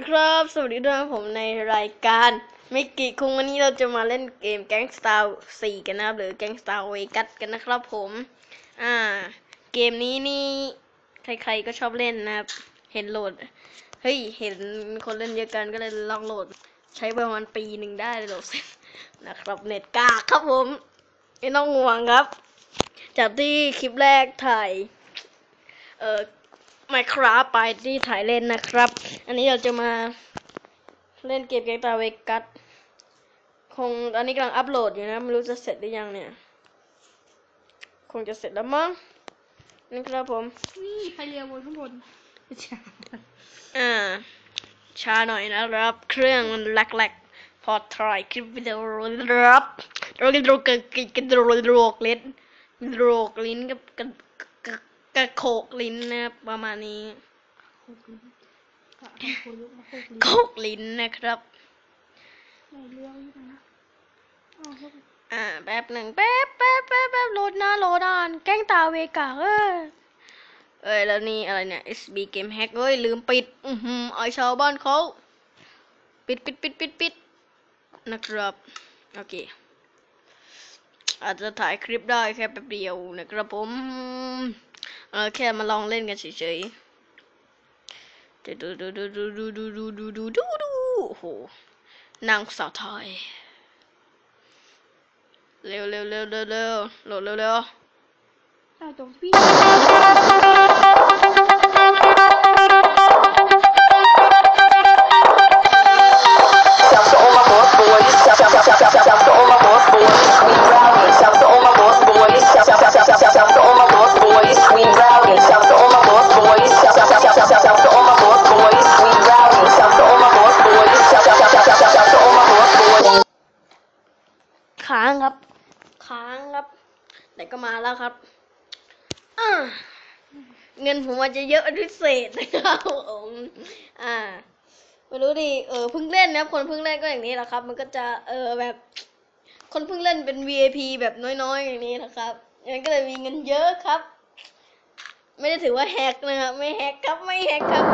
นะครับ สวัสดีด้วยผมในรายการมิกิคุงวันนี้เราจะมาเล่นเกม Gangstar 4กันนะครับ หรือ Gangstar Vegas กันนะครับผม อ่า เกมนี้นี่ ใครๆก็ชอบเล่นนะครับ เห็นโหลด เฮ้ย เห็นคนเล่นเยอะกันก็เลยลองโหลด ใช้ประมาณปีหนึ่งได้เลยโหลดเสร็จนะครับเน็ตกากครับผมไม่ต้องห่วงครับ จากที่คลิปแรกถ่าย เอ่อ Minecraft ไปที่ถ่ายเล่นนะครับ อันนี้เราจะมาเล่นเกมเกมตาเวกัสคงตอนนี้กำลังอัปโหลดอยู่นะ ไม่รู้จะเสร็จหรือยังเนี่ย คงจะเสร็จแล้วมั้งนี่ครับผม นี่ไปเรียวบนข้างบนใช่อ่าช้าหน่อยนะครับ เครื่องมันแลกๆพอถ่ายคลิปวิดีโอรับเรากินโรกกินกันโรโรกลิ้นโรกลิ้นกับ กับกับกระโขกลิ้นนะครับประมาณนี้โคกลิ้นก็ให้คนลุกมาโคกลิ้นโขกลิ้นนะครับในเรียวอยู่นะอ้าวโคกอ่าแป๊บหนึ่งแป๊บแป๊บแป๊บแป๊บโหลดนะโหลดอ่านแกล้งตาเวกาเอ้ยเอ้ยแล้วนี่อะไรเนี่ย SB Game Hack เอ้ยลืมปิด อือหือไอชาวบ้านเขาปิดปิดปิดปิดปิดนะครับ โอเค อาจจะถ่ายคลิปได้แค่แป๊บเดียวนะครับผม เออแค่มาลองเล่นกันเฉยๆดูดูดูดูดูดูดูดูดูดูดูโอ้โหนางสาวไทยเร็วเร็วเร็วเร็วเร็วโหลดเร็วเร็วอ้าวตรงพี่ แล้วครับเงินผมอาจจะเยอะพิเศษนะครับผมอ่าไม่รู้ดิเออเพิ่งเล่นนะครับคนเพิ่งเล่นก็อย่างนี้แหละครับ มันก็จะเออแบบ คนเพิ่งเล่นเป็น VIP แบบน้อยๆอย่างนี้นะครับมันก็เลยมีเงินเยอะครับ ไม่ได้ถือว่าแฮกนะครับไม่แฮกครับไม่แฮกครับ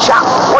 chop.